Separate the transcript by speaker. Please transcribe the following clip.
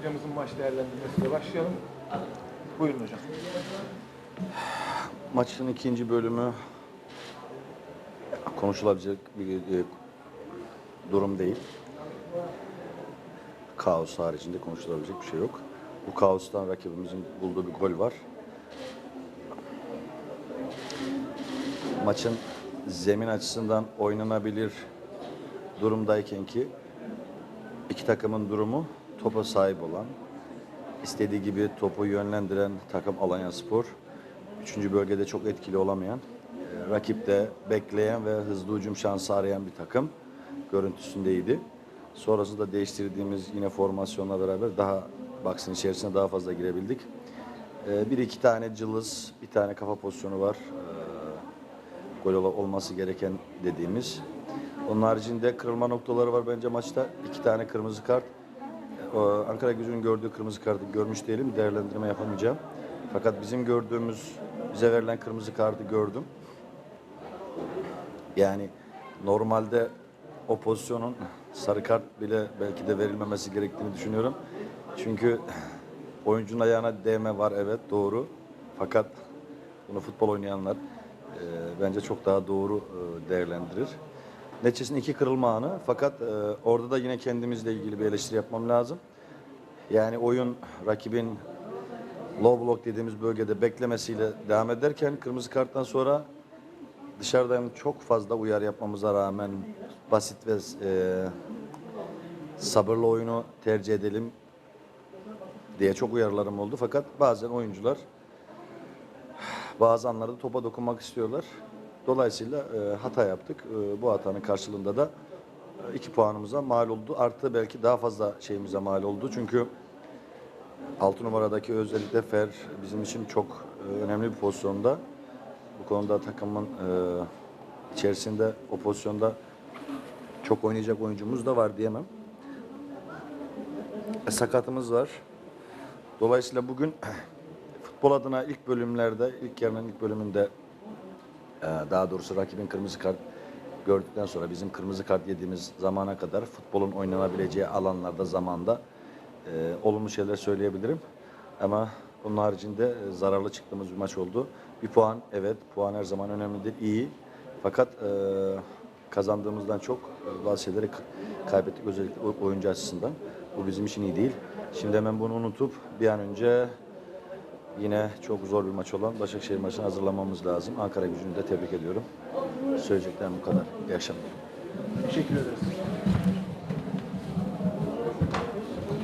Speaker 1: hocamızın maç değerlendirmesiyle başlayalım. Buyurun hocam.
Speaker 2: Maçın ikinci bölümü konuşulabilecek bir e, durum değil. Kaos haricinde konuşulabilecek bir şey yok. Bu kaostan rakibimizin bulduğu bir gol var. Maçın zemin açısından oynanabilir durumdayken ki iki takımın durumu topa sahip olan, istediği gibi topu yönlendiren takım Alanya Spor. Üçüncü bölgede çok etkili olamayan, e, rakipte bekleyen ve hızlı hücum şansı arayan bir takım görüntüsündeydi. Sonrasında değiştirdiğimiz yine formasyonla beraber daha baksın içerisine daha fazla girebildik. E, Bir iki tane cılız, bir tane kafa pozisyonu var. E, Gol ol- olması gereken dediğimiz. Onun haricinde kırılma noktaları var bence maçta. İki tane kırmızı kart. Ankara gücünün gördüğü kırmızı kartı görmüş değilim. Değerlendirme yapamayacağım. Fakat bizim gördüğümüz, bize verilen kırmızı kartı gördüm. Yani normalde o pozisyonun sarı kart bile belki de verilmemesi gerektiğini düşünüyorum. Çünkü oyuncunun ayağına değme var evet doğru. Fakat bunu futbol oynayanlar e, bence çok daha doğru e, değerlendirir. Neticesinde iki kırılma anı fakat e, orada da yine kendimizle ilgili bir eleştiri yapmam lazım. Yani oyun rakibin low block dediğimiz bölgede beklemesiyle devam ederken kırmızı karttan sonra dışarıdan çok fazla uyarı yapmamıza rağmen basit ve e, sabırlı oyunu tercih edelim diye çok uyarılarım oldu. Fakat bazen oyuncular bazı anlarda topa dokunmak istiyorlar. Dolayısıyla e, hata yaptık. E, bu hatanın karşılığında da e, iki puanımıza mal oldu. Artı belki daha fazla şeyimize mal oldu. Çünkü 6 numaradaki özellikle Fer bizim için çok e, önemli bir pozisyonda. Bu konuda takımın e, içerisinde o pozisyonda çok oynayacak oyuncumuz da var diyemem. E, sakatımız var. Dolayısıyla bugün futbol adına ilk bölümlerde, ilk yarının ilk bölümünde daha doğrusu rakibin kırmızı kart gördükten sonra bizim kırmızı kart yediğimiz zamana kadar futbolun oynanabileceği alanlarda zamanda e, olumlu şeyler söyleyebilirim. Ama bunun haricinde e, zararlı çıktığımız bir maç oldu. Bir puan evet puan her zaman önemlidir iyi. Fakat e, kazandığımızdan çok e, bazı şeyleri kaybettik özellikle oyuncu açısından. Bu bizim için iyi değil. Şimdi hemen bunu unutup bir an önce Yine çok zor bir maç olan Başakşehir maçını hazırlamamız lazım. Ankara gücünü de tebrik ediyorum. Söyleyeceklerim bu kadar. İyi akşamlar.
Speaker 1: Teşekkür ederiz.